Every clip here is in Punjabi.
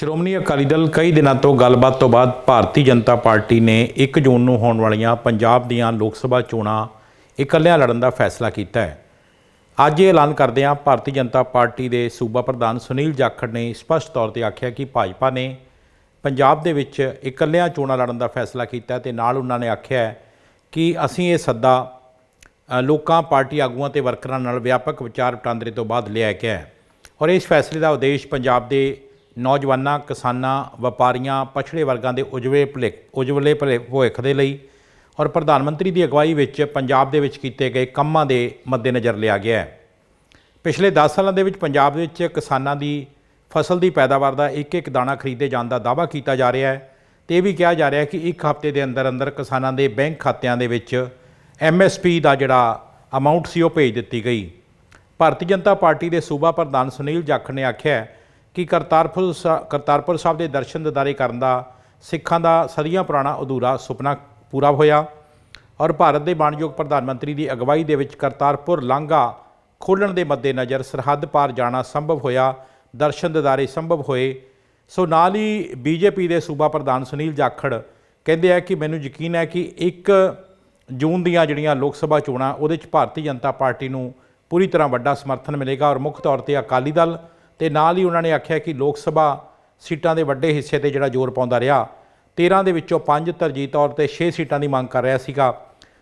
ਸ਼੍ਰੋਮਣੀ ਅਕਾਲੀ ਦਲ ਕਈ ਦਿਨਾਂ ਤੋਂ ਗੱਲਬਾਤ ਤੋਂ ਬਾਅਦ ਭਾਰਤੀ ਜਨਤਾ ਪਾਰਟੀ ਨੇ 1 ਜੂਨ ਨੂੰ ਹੋਣ ਵਾਲੀਆਂ ਪੰਜਾਬ ਦੀਆਂ ਲੋਕ ਸਭਾ ਚੋਣਾਂ ਇਕੱਲਿਆਂ ਲੜਨ ਦਾ ਫੈਸਲਾ ਕੀਤਾ ਹੈ। ਅੱਜ ਇਹ ਐਲਾਨ ਕਰਦਿਆਂ ਭਾਰਤੀ ਜਨਤਾ ਪਾਰਟੀ ਦੇ ਸੂਬਾ ਪ੍ਰਧਾਨ ਸੁਨੀਲ ਜਾਖੜ ਨੇ ਸਪਸ਼ਟ ਤੌਰ ਤੇ ਆਖਿਆ ਕਿ ਭਾਜਪਾ ਨੇ ਪੰਜਾਬ ਦੇ ਵਿੱਚ ਇਕੱਲਿਆਂ ਚੋਣਾਂ ਲੜਨ ਦਾ ਫੈਸਲਾ ਕੀਤਾ ਹੈ ਤੇ ਨਾਲ ਉਹਨਾਂ ਨੇ ਆਖਿਆ ਕਿ ਅਸੀਂ ਇਹ ਸੱਦਾ ਲੋਕਾਂ, ਪਾਰਟੀ ਆਗੂਆਂ ਤੇ ਵਰਕਰਾਂ ਨਾਲ ਵਿਆਪਕ ਵਿਚਾਰ ਵਟਾਂਦਰੇ ਤੋਂ ਬਾਅਦ ਲਿਆ ਗਿਆ ਹੈ। ਔਰ ਇਸ ਫੈਸਲੇ ਦਾ ਉਦੇਸ਼ ਪੰਜਾਬ ਦੇ ਨੌਜਵਾਨਾਂ, ਕਿਸਾਨਾਂ, ਵਪਾਰੀਆਂ, ਪਛੜੇ ਵਰਗਾਂ ਦੇ ਉਜਵੇ ਭਲੇ ਉਜਵਲੇ ਭਲੇ ਭਵਿੱਖ ਦੇ ਲਈ ਔਰ ਪ੍ਰਧਾਨ ਮੰਤਰੀ ਦੀ ਅਗਵਾਈ ਵਿੱਚ ਪੰਜਾਬ ਦੇ ਵਿੱਚ ਕੀਤੇ ਗਏ ਕੰਮਾਂ ਦੇ ਮੱਦੇਨਜ਼ਰ ਲਿਆ ਗਿਆ ਹੈ। ਪਿਛਲੇ 10 ਸਾਲਾਂ ਦੇ ਵਿੱਚ ਪੰਜਾਬ ਦੇ ਵਿੱਚ ਕਿਸਾਨਾਂ ਦੀ ਫਸਲ ਦੀ ਪੈਦਾਵਾਰ ਦਾ ਇੱਕ ਇੱਕ ਦਾਣਾ ਖਰੀਦੇ ਜਾਣ ਦਾ ਦਾਅਵਾ ਕੀਤਾ ਜਾ ਰਿਹਾ ਹੈ ਤੇ ਇਹ ਵੀ ਕਿਹਾ ਜਾ ਰਿਹਾ ਹੈ ਕਿ ਇੱਕ ਹਫ਼ਤੇ ਦੇ ਅੰਦਰ ਅੰਦਰ ਕਿਸਾਨਾਂ ਦੇ ਬੈਂਕ ਖਾਤਿਆਂ ਦੇ ਵਿੱਚ ਐਮਐਸਪੀ ਦਾ ਜਿਹੜਾ ਅਮਾਉਂਟ ਸੀ ਉਹ ਭੇਜ ਦਿੱਤੀ ਗਈ। ਭਾਰਤੀ ਜਨਤਾ ਪਾਰਟੀ ਦੇ ਸੂਬਾ ਪ੍ਰਧਾਨ ਸੁਨੀਲ ਜਾਖੜ ਨੇ ਆਖਿਆ ਹੈ ਕਿ ਕਰਤਾਰਪੁਰ ਸਾ- ਕਰਤਾਰਪੁਰ ਸਾਹਿਬ ਦੇ ਦਰਸ਼ਨ ਦਿਦਾਰੇ ਕਰਨ ਦਾ, ਸਿੱਖਾਂ ਦਾ ਸਦੀਆਂ ਪੁਰਾਣਾ ਅਧੂਰਾ ਸੁਪਨਾ ਪੂਰਾ ਹੋਇਆ ਔਰ ਭਾਰਤ ਦੇ ਮਾਣਯੋਗ ਪ੍ਰਧਾਨ ਮੰਤਰੀ ਦੀ ਅਗਵਾਈ ਦੇ ਵਿੱਚ ਕਰਤਾਰਪੁਰ ਲਾਂਘਾ ਖੋਲ੍ਹਣ ਦੇ ਮੱਦੇਨਜ਼ਰ ਸਰਹੱਦ ਪਾਰ ਜਾਣਾ ਸੰਭਵ ਹੋਇਆ, ਦਰਸ਼ਨ ਦਿਦਾਰੇ ਸੰਭਵ ਹੋਏ। ਸੋ ਨਾਲ ਹੀ ਬੀਜੇਪੀ ਦੇ ਸੂਬਾ ਪ੍ਰਧਾਨ ਸੁਨੀਲ ਜਾਖੜ ਕਹਿੰਦੇ ਆ ਕਿ ਮੈਨੂੰ ਯਕੀਨ ਹੈ ਕਿ 1 ਜੂਨ ਦੀਆਂ ਜਿਹੜੀਆਂ ਲੋਕ ਸਭਾ ਚੋਣਾਂ, ਉਹਦੇ ਵਿੱਚ ਭਾਰਤੀ ਜਨਤਾ ਪਾਰਟੀ ਨੂੰ ਪੂਰੀ ਤਰ੍ਹਾਂ ਵੱਡਾ ਸਮਰਥਨ ਮਿਲੇਗਾ ਔਰ ਮੁੱਖ ਤੌਰ ਤੇ ਅਕਾਲੀ ਦਲ ਤੇ ਨਾਲ ਹੀ ਉਹਨਾਂ ਨੇ ਆਖਿਆ ਕਿ ਲੋਕ ਸਭਾ ਸੀਟਾਂ ਦੇ ਵੱਡੇ ਹਿੱਸੇ ਤੇ ਜਿਹੜਾ ਜ਼ੋਰ ਪਾਉਂਦਾ ਰਿਹਾ 13 ਦੇ ਵਿੱਚੋਂ 5 ਤਰਜੀਹ ਤੌਰ ਤੇ 6 ਸੀਟਾਂ ਦੀ ਮੰਗ ਕਰ ਰਿਹਾ ਸੀਗਾ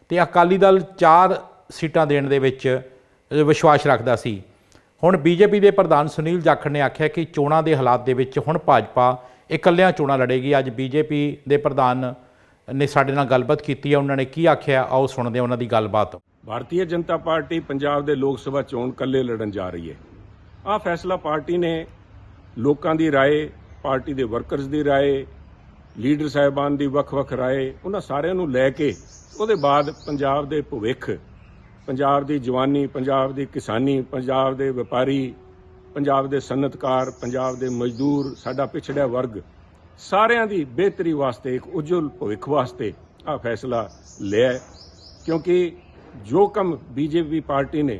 ਤੇ ਅਕਾਲੀ ਦਲ 4 ਸੀਟਾਂ ਦੇਣ ਦੇ ਵਿੱਚ ਵਿਸ਼ਵਾਸ ਰੱਖਦਾ ਸੀ। ਹੁਣ ਬੀਜੇਪੀ ਦੇ ਪ੍ਰਧਾਨ ਸੁਨੀਲ ਜਾਖੜ ਨੇ ਆਖਿਆ ਕਿ ਚੋਣਾਂ ਦੇ ਹਾਲਾਤ ਦੇ ਵਿੱਚ ਹੁਣ ਭਾਜਪਾ ਇਕੱਲਿਆਂ ਚੋਣਾਂ ਲੜੇਗੀ। ਅੱਜ ਬੀਜੇਪੀ ਦੇ ਪ੍ਰਧਾਨ ਨੇ ਸਾਡੇ ਨਾਲ ਗੱਲਬਾਤ ਕੀਤੀ ਹੈ। ਉਹਨਾਂ ਨੇ ਕੀ ਆਖਿਆ? ਆਓ ਸੁਣਦੇ ਹਾਂ ਉਹਨਾਂ ਦੀ ਗੱਲਬਾਤ। ਭਾਰਤੀ ਜਨਤਾ ਪਾਰਟੀ ਪੰਜਾਬ ਦੇ ਲੋਕ ਸਭਾ ਚੋਣ ਇਕੱਲੇ ਲੜਨ ਜਾ ਰਹੀ ਹੈ। ਆਹ ਫੈਸਲਾ ਪਾਰਟੀ ਨੇ ਲੋਕਾਂ ਦੀ رائے ਪਾਰਟੀ ਦੇ ਵਰਕਰਸ ਦੀ رائے ਲੀਡਰ ਸਾਹਿਬਾਨ ਦੀ ਵੱਖ-ਵੱਖ رائے ਉਹਨਾਂ ਸਾਰਿਆਂ ਨੂੰ ਲੈ ਕੇ ਉਹਦੇ ਬਾਅਦ ਪੰਜਾਬ ਦੇ ਭਵਿੱਖ ਪੰਜਾਬ ਦੀ ਜਵਾਨੀ ਪੰਜਾਬ ਦੀ ਕਿਸਾਨੀ ਪੰਜਾਬ ਦੇ ਵਪਾਰੀ ਪੰਜਾਬ ਦੇ ਸਨਅਤਕਾਰ ਪੰਜਾਬ ਦੇ ਮਜ਼ਦੂਰ ਸਾਡਾ ਪਿਛੜਿਆ ਵਰਗ ਸਾਰਿਆਂ ਦੀ ਬਿਹਤਰੀ ਵਾਸਤੇ ਇੱਕ ਉਜਵਲ ਭਵਿੱਖ ਵਾਸਤੇ ਆਹ ਫੈਸਲਾ ਲਿਆ ਹੈ। ਕਿਉਂਕਿ ਜੋ ਕੰਮ ਬੀਜੇਪੀ ਪਾਰਟੀ ਨੇ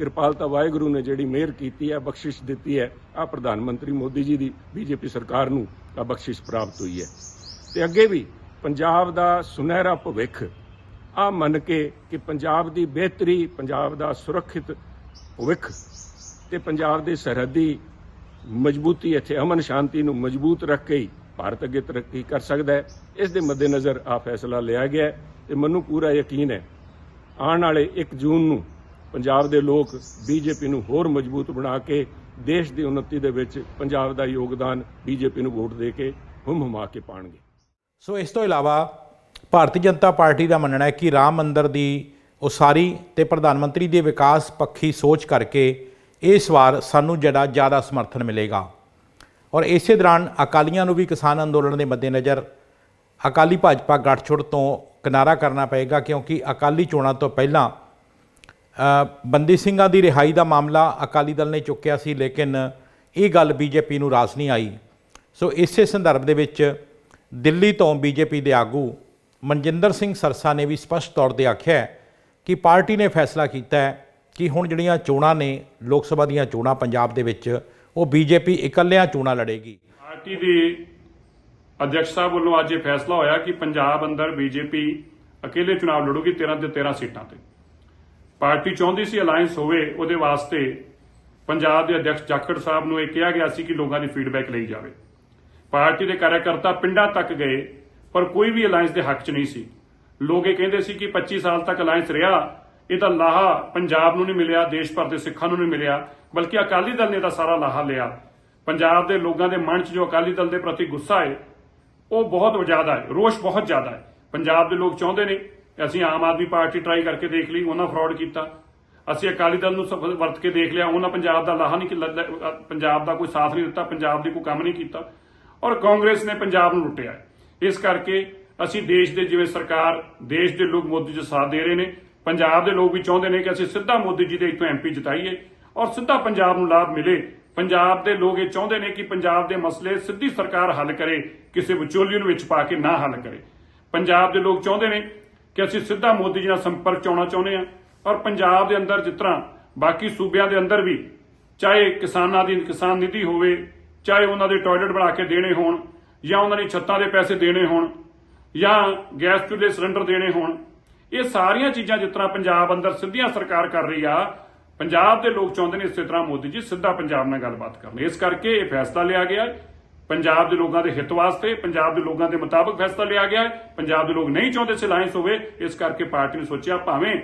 ਕਿਰਪਾਲਤਾ ਵਾਹਿਗੁਰੂ ਨੇ ਜਿਹੜੀ ਮਿਹਰ ਕੀਤੀ ਹੈ, ਬਖਸ਼ਿਸ਼ ਦਿੱਤੀ ਹੈ ਆ ਪ੍ਰਧਾਨ ਮੰਤਰੀ ਮੋਦੀ ਜੀ ਦੀ, ਬੀਜੇਪੀ ਸਰਕਾਰ ਨੂੰ ਆ ਬਖਸ਼ਿਸ਼ ਪ੍ਰਾਪਤ ਹੋਈ ਹੈ। ਤੇ ਅੱਗੇ ਵੀ ਪੰਜਾਬ ਦਾ ਸੁਨਹਿਰਾ ਭਵਿੱਖ ਆ ਮੰਨ ਕੇ ਕਿ ਪੰਜਾਬ ਦੀ ਬਿਹਤਰੀ, ਪੰਜਾਬ ਦਾ ਸੁਰੱਖਿਅਤ ਭਵਿੱਖ ਤੇ ਪੰਜਾਬ ਦੀ ਸਰਹੱਦੀ ਮਜ਼ਬੂਤੀ, ਇੱਥੇ ਅਮਨ ਸ਼ਾਂਤੀ ਨੂੰ ਮਜ਼ਬੂਤ ਰੱਖ ਕੇ ਹੀ ਭਾਰਤ ਅੱਗੇ ਤਰੱਕੀ ਕਰ ਸਕਦਾ ਹੈ। ਇਸ ਦੇ ਮੱਦੇਨਜ਼ਰ ਆ ਫੈਸਲਾ ਲਿਆ ਗਿਆ ਹੈ ਤੇ ਮੈਨੂੰ ਪੂਰਾ ਯਕੀਨ ਹੈ, ਆਉਣ ਵਾਲੇ 1 ਜੂਨ ਨੂੰ ਪੰਜਾਬ ਦੇ ਲੋਕ ਬੀਜੇਪੀ ਨੂੰ ਹੋਰ ਮਜ਼ਬੂਤ ਬਣਾ ਕੇ ਦੇਸ਼ ਦੀ ਉન્નਤੀ ਦੇ ਵਿੱਚ ਪੰਜਾਬ ਦਾ ਯੋਗਦਾਨ ਬੀਜੇਪੀ ਨੂੰ ਵੋਟ ਦੇ ਕੇ ਹੁਮ ਹੁਮਾ ਕੇ ਪਾਣਗੇ। ਸੋ ਇਸ ਤੋਂ ਇਲਾਵਾ ਭਾਰਤੀ ਜਨਤਾ ਪਾਰਟੀ ਦਾ ਮੰਨਣਾ ਹੈ ਕਿ ਰਾਮ ਮੰਦਰ ਦੀ ਉਸਾਰੀ ਤੇ ਪ੍ਰਧਾਨ ਮੰਤਰੀ ਦੇ ਵਿਕਾਸ ਪੱਖੀ ਸੋਚ ਕਰਕੇ ਇਸ ਵਾਰ ਸਾਨੂੰ ਜਿਹੜਾ ਜ਼ਿਆਦਾ ਸਮਰਥਨ ਮਿਲੇਗਾ। ਔਰ ਇਸੇ ਦੌਰਾਨ ਅਕਾਲੀਆਂ ਨੂੰ ਵੀ ਕਿਸਾਨ ਅੰਦੋਲਨ ਦੇ ਮੱਦੇਨਜ਼ਰ ਅਕਾਲੀ ਭਾਜਪਾ ਗੱਠਜੋੜ ਤੋਂ ਕਿਨਾਰਾ ਕਰਨਾ ਪਏਗਾ ਕਿਉਂਕਿ ਅਕਾਲੀ ਚੋਣਾਂ ਤੋਂ ਪਹਿਲਾਂ ਬੰਦੀ ਸਿੰਘਾਂ ਦੀ ਰਿਹਾਈ ਦਾ ਮਾਮਲਾ ਅਕਾਲੀ ਦਲ ਨੇ ਚੁੱਕਿਆ ਸੀ, ਲੇਕਿਨ ਇਹ ਗੱਲ ਬੀਜੇਪੀ ਨੂੰ ਰਾਸ ਨਹੀਂ ਆਈ। ਸੋ ਇਸੇ ਸੰਦਰਭ ਦੇ ਵਿੱਚ ਦਿੱਲੀ ਤੋਂ ਬੀਜੇਪੀ ਦੇ ਆਗੂ ਮਨਜਿੰਦਰ ਸਿੰਘ ਸਰਸਾ ਨੇ ਵੀ ਸਪਸ਼ਟ ਤੌਰ ਤੇ ਆਖਿਆ ਕਿ ਪਾਰਟੀ ਨੇ ਫੈਸਲਾ ਕੀਤਾ ਹੈ ਕਿ ਹੁਣ ਜਿਹੜੀਆਂ ਚੋਣਾਂ ਨੇ, ਲੋਕ ਸਭਾ ਦੀਆਂ ਚੋਣਾਂ ਪੰਜਾਬ ਦੇ ਵਿੱਚ, ਉਹ ਬੀਜੇਪੀ ਇਕੱਲਿਆਂ ਚੋਣਾਂ ਲੜੇਗੀ। ਪਾਰਟੀ ਦੇ ਅਧਿਕਸ਼ ਸਾਹਿਬ ਵੱਲੋਂ ਅੱਜ ਇਹ ਫੈਸਲਾ ਹੋਇਆ ਕਿ ਪੰਜਾਬ ਅੰਦਰ ਬੀਜੇਪੀ ਅਕੇਲੇ ਚੁਣਾਵ ਲੜੂਗੀ 13 ਤੇ 13 ਸੀਟਾਂ ਤੇ। ਪਾਰਟੀ ਚਾਹੁੰਦੀ ਸੀ ਅਲਾਈਅੰਸ ਹੋਵੇ, ਉਹਦੇ ਵਾਸਤੇ ਪੰਜਾਬ ਦੇ ਅਧਿਕਸ਼ ਜਾਖੜ ਸਾਹਿਬ ਨੂੰ ਇਹ ਕਿਹਾ ਗਿਆ ਸੀ ਕਿ ਲੋਕਾਂ ਦੀ ਫੀਡਬੈਕ ਲਈ ਜਾਵੇ। ਪਾਰਟੀ ਦੇ ਕਾਰਜਕਰਤਾ ਪਿੰਡਾਂ ਤੱਕ ਗਏ, ਪਰ ਕੋਈ ਵੀ ਅਲਾਈਅੰਸ ਦੇ ਹੱਕ 'ਚ ਨਹੀਂ ਸੀ। ਲੋਕ ਇਹ ਕਹਿੰਦੇ ਸੀ ਕਿ 25 ਸਾਲ ਤੱਕ ਅਲਾਈਅੰਸ ਰਿਹਾ ਇਹਦਾ ਲਾਹਾ ਪੰਜਾਬ ਨੂੰ ਨਹੀਂ ਮਿਲਿਆ, ਦੇਸ਼ ਭਰ ਦੇ ਸਿੱਖਾਂ ਨੂੰ ਨਹੀਂ ਮਿਲਿਆ, ਬਲਕਿ ਅਕਾਲੀ ਦਲ ਨੇ ਇਹਦਾ ਸਾਰਾ ਲਾਹਾ ਲਿਆ। ਪੰਜਾਬ ਦੇ ਲੋਕਾਂ ਦੇ ਮਨ 'ਚ ਜੋ ਅਕਾਲੀ ਦਲ ਦੇ ਪ੍ਰਤੀ ਗੁੱਸਾ ਹੈ, ਉਹ ਬਹੁਤ ਜ਼ਿਆਦਾ ਹੈ, ਰੋਸ਼ ਬਹੁਤ ਜ਼ਿਆਦਾ ਹੈ। ਪੰਜਾਬ ਦੇ ਲੋਕ ਚਾਹੁੰਦੇ ਨੇ ਅਸੀਂ ਆਮ ਆਦਮੀ ਪਾਰਟੀ ਟਰਾਈ ਕਰਕੇ ਦੇਖ ਲਈ, ਉਹਨਾਂ ਫਰਾਡ ਕੀਤਾ। ਅਸੀਂ ਅਕਾਲੀ ਦਲ ਨੂੰ ਸਫਲ ਵਰਤ ਕੇ ਦੇਖ ਲਿਆ, ਉਹਨਾਂ ਪੰਜਾਬ ਦਾ ਲਾਹਾ ਨਹੀਂ ਪੰਜਾਬ ਦਾ ਕੋਈ ਸਾਥ ਨਹੀਂ ਦਿੱਤਾ, ਪੰਜਾਬ ਦੀ ਕੋਈ ਕੰਮ ਨਹੀਂ ਕੀਤਾ। ਔਰ ਕਾਂਗਰਸ ਨੇ ਪੰਜਾਬ ਨੂੰ ਲੁੱਟਿਆ। ਇਸ ਕਰਕੇ ਅਸੀਂ ਦੇਸ਼ ਦੇ ਜਿਵੇਂ ਸਰਕਾਰ, ਦੇਸ਼ ਦੇ ਲੋਕ ਮੋਦੀ ਜੀ ਸਾਥ ਦੇ ਰਹੇ ਨੇ, ਪੰਜਾਬ ਦੇ ਲੋਕ ਵੀ ਚਾਹੁੰਦੇ ਨੇ ਕਿ ਅਸੀਂ ਸਿੱਧਾ ਮੋਦੀ ਜੀ ਦੇ ਇੱਥੋਂ ਐਮਪੀ ਜਿਤਾਈਏ ਔਰ ਸਿੱਧਾ ਪੰਜਾਬ ਨੂੰ ਲਾਭ ਮਿਲੇ। ਪੰਜਾਬ ਦੇ ਲੋਕ ਇਹ ਚਾਹੁੰਦੇ ਨੇ ਕਿ ਪੰਜਾਬ ਦੇ ਮਸਲੇ ਸਿੱਧੀ ਸਰਕਾਰ ਹੱਲ ਕਰੇ, ਕਿਸੇ ਵਿਚੋਲੀਏ ਨੂੰ ਵਿੱਚ ਪਾ ਕੇ ਨਾ ਹੱਲ ਕਰੇ। ਪੰਜਾਬ ਦੇ ਲੋਕ ਚਾਹੁੰਦੇ ਨੇ ਕਿ ਅਸੀਂ ਸਿੱਧਾ ਮੋਦੀ ਜੀ ਨਾਲ ਸੰਪਰਕ 'ਚ ਆਉਣਾ ਚਾਹੁੰਦੇ ਹਾਂ। ਔਰ ਪੰਜਾਬ ਦੇ ਅੰਦਰ ਜਿਸ ਤਰ੍ਹਾਂ ਬਾਕੀ ਸੂਬਿਆਂ ਦੇ ਅੰਦਰ ਵੀ ਚਾਹੇ ਕਿਸਾਨਾਂ ਦੀ ਕਿਸਾਨ ਨਿਧੀ ਹੋਵੇ, ਚਾਹੇ ਉਹਨਾਂ ਦੇ ਟਾਇਲਟ ਬਣਾ ਕੇ ਦੇਣੇ ਹੋਣ, ਜਾਂ ਉਹਨਾਂ ਦੀ ਛੱਤਾਂ ਦੇ ਪੈਸੇ ਦੇਣੇ ਹੋਣ, ਜਾਂ ਗੈਸ ਚੁੱਲ੍ਹੇ ਸਿਲੰਡਰ ਦੇਣੇ ਹੋਣ, ਇਹ ਸਾਰੀਆਂ ਚੀਜ਼ਾਂ ਜਿਸ ਤਰ੍ਹਾਂ ਪੰਜਾਬ ਅੰਦਰ ਸਿੱਧੀਆਂ ਸਰਕਾਰ ਕਰ ਰਹੀ ਆ, ਪੰਜਾਬ ਦੇ ਲੋਕ ਚਾਹੁੰਦੇ ਨੇ ਇਸੇ ਤਰ੍ਹਾਂ ਮੋਦੀ ਜੀ ਸਿੱਧਾ ਪੰਜਾਬ ਨਾਲ ਗੱਲਬਾਤ ਕਰਨ। ਇਸ ਕਰਕੇ ਇਹ ਫੈਸਲਾ ਲਿਆ ਗਿਆ। ਪੰਜਾਬ ਦੇ ਲੋਕਾਂ ਦੇ ਹਿੱਤ ਵਾਸਤੇ, ਪੰਜਾਬ ਦੇ ਲੋਕਾਂ ਦੇ ਮੁਤਾਬਕ ਫੈਸਲਾ ਲਿਆ ਗਿਆ ਹੈ। ਪੰਜਾਬ ਦੇ ਲੋਕ ਨਹੀਂ ਚਾਹੁੰਦੇ ਸੀ ਅਲਾਈਅੰਸ ਹੋਵੇ। ਇਸ ਕਰਕੇ ਪਾਰਟੀ ਨੇ ਸੋਚਿਆ ਭਾਵੇਂ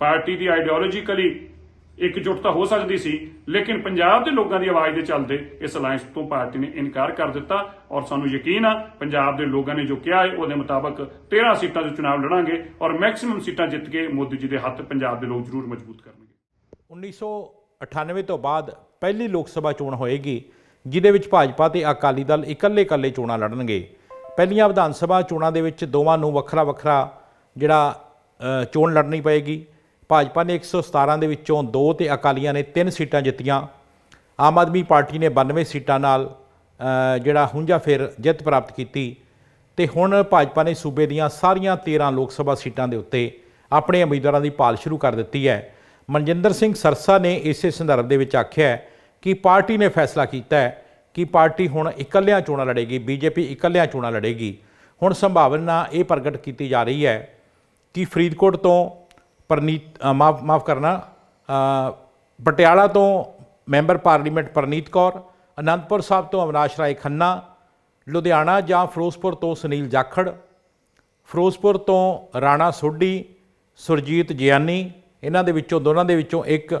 ਪਾਰਟੀ ਦੀ ਆਈਡੀਓਲੋਜੀਕਲੀ ਇਕਜੁੱਟਤਾ ਹੋ ਸਕਦੀ ਸੀ, ਲੇਕਿਨ ਪੰਜਾਬ ਦੇ ਲੋਕਾਂ ਦੀ ਆਵਾਜ਼ ਦੇ ਚੱਲਦੇ ਇਸ ਅਲਾਈਅੰਸ ਤੋਂ ਪਾਰਟੀ ਨੇ ਇਨਕਾਰ ਕਰ ਦਿੱਤਾ ਔਰ ਸਾਨੂੰ ਯਕੀਨ ਆ, ਪੰਜਾਬ ਦੇ ਲੋਕਾਂ ਨੇ ਜੋ ਕਿਹਾ ਹੈ, ਉਹਦੇ ਮੁਤਾਬਕ 13 ਸੀਟਾਂ ਤੋਂ ਚੁਣਾਵ ਲੜਾਂਗੇ ਔਰ ਮੈਕਸਿਮਮ ਸੀਟਾਂ ਜਿੱਤ ਕੇ ਮੋਦੀ ਜੀ ਦੇ ਹੱਥ ਪੰਜਾਬ ਦੇ ਲੋਕ ਜ਼ਰੂਰ ਮਜ਼ਬੂਤ ਕਰਨਗੇ। 1998 ਤੋਂ ਬਾਅਦ ਪਹਿਲੀ ਲੋਕ ਸਭਾ ਚੋਣ ਹੋਏਗੀ। ਜਿਦੇ ਵਿੱਚ ਭਾਜਪਾ ਤੇ ਅਕਾਲੀ ਦਲ ਇਕੱਲੇ-ਇਕੱਲੇ ਚੋਣਾਂ ਲੜਨਗੇ। ਪਹਿਲੀਆਂ ਵਿਧਾਨ ਸਭਾ ਚੋਣਾਂ ਦੇ ਵਿੱਚ ਦੋਵਾਂ ਨੂੰ ਵੱਖਰਾ-ਵੱਖਰਾ ਜਿਹੜਾ ਚੋਣ ਲੜਨੀ ਪਏਗੀ। ਭਾਜਪਾ ਨੇ 117 ਦੇ ਵਿੱਚੋਂ 2 ਤੇ ਅਕਾਲੀਆਂ ਨੇ 3 ਸੀਟਾਂ ਜਿੱਤੀਆਂ। ਆਮ ਆਦਮੀ ਪਾਰਟੀ ਨੇ 92 ਸੀਟਾਂ ਨਾਲ ਜਿਹੜਾ ਹੁੰਜਾ ਫਿਰ ਜਿੱਤ ਪ੍ਰਾਪਤ ਕੀਤੀ। ਤੇ ਹੁਣ ਭਾਜਪਾ ਨੇ ਸੂਬੇ ਦੀਆਂ ਸਾਰੀਆਂ 13 ਲੋਕ ਸਭਾ ਸੀਟਾਂ ਦੇ ਉੱਤੇ ਆਪਣੇ ਉਮੀਦਵਾਰਾਂ ਦੀ ਭਾਲ ਸ਼ੁਰੂ ਕਰ ਦਿੱਤੀ ਹੈ। ਮਨਜਿੰਦਰ ਸਿੰਘ ਸਰਸਾ ਨੇ ਇਸੇ ਸੰਦਰਭ ਦੇ ਵਿੱਚ ਆਖਿਆ ਹੈ ਕਿ ਪਾਰਟੀ ਨੇ ਫੈਸਲਾ ਕੀਤਾ ਹੈ ਕਿ ਪਾਰਟੀ ਹੁਣ ਇਕੱਲਿਆਂ ਚੋਣਾਂ ਲੜੇਗੀ, ਬੀਜੇਪੀ ਇਕੱਲਿਆਂ ਚੋਣਾਂ ਲੜੇਗੀ। ਹੁਣ ਸੰਭਾਵਨਾ ਇਹ ਪ੍ਰਗਟ ਕੀਤੀ ਜਾ ਰਹੀ ਹੈ ਕਿ ਫਰੀਦਕੋਟ ਤੋਂ ਪਰਨੀਤ ਮਾਫ ਮਾਫ ਕਰਨਾ ਪਟਿਆਲਾ ਤੋਂ ਮੈਂਬਰ ਪਾਰਲੀਮੈਂਟ ਪਰਨੀਤ ਕੌਰ, ਅਨੰਦਪੁਰ ਸਾਹਿਬ ਤੋਂ ਅਵਨਾਸ਼ ਰਾਏ ਖੰਨਾ, ਲੁਧਿਆਣਾ ਜਾਂ ਫਿਰੋਜ਼ਪੁਰ ਤੋਂ ਸੁਨੀਲ ਜਾਖੜ, ਫਿਰੋਜ਼ਪੁਰ ਤੋਂ ਰਾਣਾ ਸੋਢੀ, ਸੁਰਜੀਤ ਜਿਆਨੀ, ਇਹਨਾਂ ਦੇ ਵਿੱਚੋਂ, ਦੋਨਾਂ ਦੇ ਵਿੱਚੋਂ ਇੱਕ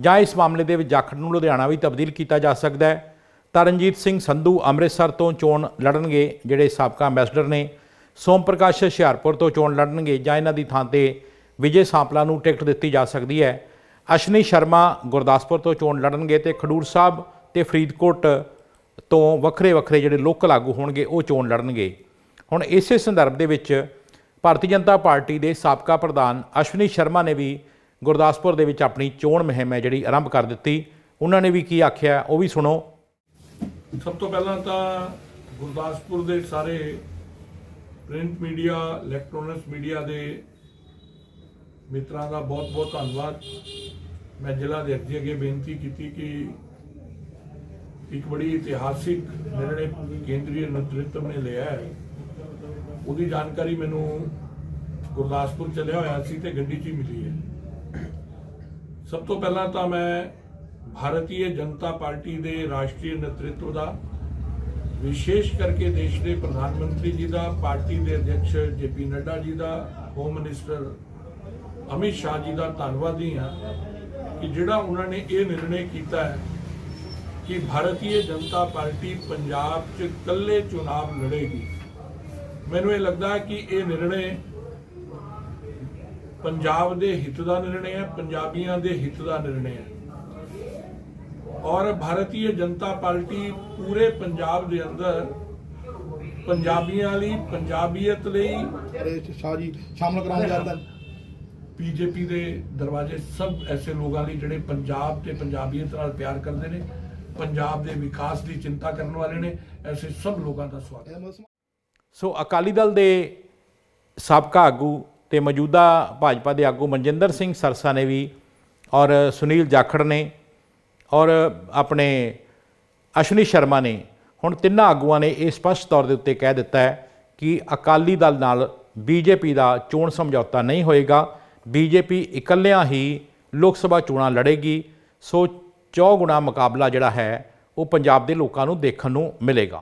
ਜਾਂ ਇਸ ਮਾਮਲੇ ਦੇ ਵਿੱਚ ਜਾਖੜ ਨੂੰ ਲੁਧਿਆਣਾ ਵੀ ਤਬਦੀਲ ਕੀਤਾ ਜਾ ਸਕਦਾ ਹੈ। ਤਰਨਜੀਤ ਸਿੰਘ ਸੰਧੂ ਅੰਮ੍ਰਿਤਸਰ ਤੋਂ ਚੋਣ ਲੜਨਗੇ, ਜਿਹੜੇ ਸਾਬਕਾ ਐਮਬੈਸਡਰ ਨੇ। ਸੋਮ ਪ੍ਰਕਾਸ਼ ਹੁਸ਼ਿਆਰਪੁਰ ਤੋਂ ਚੋਣ ਲੜਨਗੇ ਜਾਂ ਇਹਨਾਂ ਦੀ ਥਾਂ ਤੇ ਵਿਜੇ ਸਾਂਪਲਾ ਨੂੰ ਟਿਕਟ ਦਿੱਤੀ ਜਾ ਸਕਦੀ ਹੈ। ਅਸ਼ਨੀ ਸ਼ਰਮਾ ਗੁਰਦਾਸਪੁਰ ਤੋਂ ਚੋਣ ਲੜਨਗੇ ਤੇ ਖਡੂਰ ਸਾਹਿਬ ਤੇ ਫਰੀਦਕੋਟ ਤੋਂ ਵੱਖਰੇ ਵੱਖਰੇ ਜਿਹੜੇ ਲੋਕਲ ਆਗੂ ਹੋਣਗੇ, ਉਹ ਚੋਣ ਲੜਨਗੇ। ਹੁਣ ਇਸੇ ਸੰਦਰਭ ਦੇ ਵਿੱਚ ਭਾਰਤੀ ਜਨਤਾ ਪਾਰਟੀ ਦੇ ਸਾਬਕਾ ਪ੍ਰਧਾਨ ਅਸ਼ਵਨੀ ਸ਼ਰਮਾ ਨੇ ਵੀ ਗੁਰਦਾਸਪੁਰ ਦੇ ਵਿੱਚ ਆਪਣੀ ਚੋਣ ਮੁਹਿੰਮ ਹੈ ਜਿਹੜੀ ਆਰੰਭ ਕਰ ਦਿੱਤੀ। ਉਹਨਾਂ ਨੇ ਵੀ ਕੀ ਆਖਿਆ, ਉਹ ਵੀ ਸੁਣੋ। ਸਭ ਤੋਂ ਪਹਿਲਾਂ ਤਾਂ ਗੁਰਦਾਸਪੁਰ ਦੇ ਸਾਰੇ ਪ੍ਰਿੰਟ ਮੀਡੀਆ, ਇਲੈਕਟ੍ਰੋਨਿਕਸ ਮੀਡੀਆ ਦੇ ਮਿੱਤਰਾਂ ਦਾ ਬਹੁਤ-ਬਹੁਤ ਧੰਨਵਾਦ। ਮੈਂ ਜ਼ਿਲ੍ਹਾ ਦੇ ਅੱਗੇ ਅੱਗੇ ਬੇਨਤੀ ਕੀਤੀ ਕਿ ਇੱਕ ਬੜੀ ਇਤਿਹਾਸਿਕ ਨਿਰਣੇ ਕੇਂਦਰੀ ਨੇਤਰਤਵ ਨੇ ਲਿਆ ਹੈ। ਉਹਦੀ ਜਾਣਕਾਰੀ ਮੈਨੂੰ ਗੁਰਦਾਸਪੁਰ ਚੱਲਿਆ ਹੋਇਆ ਸੀ ਤੇ ਗੱਡੀ 'ਚ ਹੀ ਮਿਲੀ ਹੈ। ਸਭ ਤੋਂ ਪਹਿਲਾਂ ਤਾਂ ਮੈਂ ਭਾਰਤੀ ਜਨਤਾ ਪਾਰਟੀ ਦੇ ਰਾਸ਼ਟਰੀ ਨੇਤਰਤਵ ਦਾ, ਵਿਸ਼ੇਸ਼ ਕਰਕੇ ਦੇਸ਼ ਦੇ ਪ੍ਰਧਾਨ ਮੰਤਰੀ ਜੀ ਦਾ, ਪਾਰਟੀ ਦੇ ਅਧਿਕਸ਼ ਜੇਪੀ ਨੱਡਾ ਜੀ ਦਾ, ਹੋਮ ਮਿਨਿਸਟਰ ਅਮਿਤ ਸ਼ਾਹ ਜੀ ਦਾ ਧੰਨਵਾਦੀ ਹਾਂ ਕਿ ਜਿਹੜਾ ਉਹਨਾਂ ਨੇ ਇਹ ਨਿਰਣੇ ਕੀਤਾ ਹੈ ਕਿ ਭਾਰਤੀ ਜਨਤਾ ਪਾਰਟੀ ਪੰਜਾਬ 'ਚ ਇਕੱਲੇ ਚੁਣਾਵ ਲੜੇਗੀ। ਮੈਨੂੰ ਇਹ ਲੱਗਦਾ ਕਿ ਇਹ ਨਿਰਣੇ ਪੰਜਾਬ ਦੇ ਹਿੱਤ ਦਾ ਨਿਰਣੇ ਹੈ ਪੰਜਾਬੀਆਂ ਦੇ ਹਿੱਤ ਦਾ ਨਿਰਣੇ ਹੈ। ਔਰ ਭਾਰਤੀ ਜਨਤਾ ਪਾਰਟੀ ਪੂਰੇ ਪੰਜਾਬ ਦੇ ਅੰਦਰ ਪੰਜਾਬੀਆਂ ਲਈ ਪੰਜਾਬੀਅਤ ਲਈ ਸ਼ਾਹ ਜੀ ਸ਼ਾਮਲ ਕਰਾਉਣ ਜਾ ਰਿਹਾ। ਬੀਜੇਪੀ ਦੇ ਦਰਵਾਜ਼ੇ ਸਭ ਐਸੇ ਲੋਕਾਂ ਲਈ ਜਿਹੜੇ ਪੰਜਾਬ ਤੇ ਪੰਜਾਬੀਅਤ ਨਾਲ ਪਿਆਰ ਕਰਦੇ ਨੇ ਪੰਜਾਬ ਦੇ ਵਿਕਾਸ ਦੀ ਚਿੰਤਾ ਕਰਨ ਵਾਲੇ ਨੇ ਐਸੇ ਸਭ ਲੋਕਾਂ ਦਾ ਸਵਾਗਤ ਸੋ ਅਕਾਲੀ ਦਲ ਦੇ ਸਾਬਕਾ ਆਗੂ ਤੇ ਮੌਜੂਦਾ ਭਾਜਪਾ ਦੇ ਆਗੂ ਮਨਜਿੰਦਰ ਸਿੰਘ ਸਰਸਾ ਨੇ ਵੀ ਔਰ ਸੁਨੀਲ ਜਾਖੜ ਨੇ ਔਰ ਆਪਣੇ ਅਸ਼ਵਨੀ ਸ਼ਰਮਾ ਨੇ, ਹੁਣ ਤਿੰਨਾਂ ਆਗੂਆਂ ਨੇ ਇਹ ਸਪਸ਼ਟ ਤੌਰ ਦੇ ਉੱਤੇ ਕਹਿ ਦਿੱਤਾ ਹੈ ਕਿ ਅਕਾਲੀ ਦਲ ਨਾਲ ਬੀਜੇਪੀ ਦਾ ਚੋਣ ਸਮਝੌਤਾ ਨਹੀਂ ਹੋਏਗਾ। ਬੀਜੇਪੀ ਇਕੱਲਿਆਂ ਹੀ ਲੋਕ ਸਭਾ ਚੋਣਾਂ ਲੜੇਗੀ। ਸੋ ਚੌਗੁਣਾ ਮੁਕਾਬਲਾ ਜਿਹੜਾ ਹੈ, ਉਹ ਪੰਜਾਬ ਦੇ ਲੋਕਾਂ ਨੂੰ ਦੇਖਣ ਨੂੰ ਮਿਲੇਗਾ।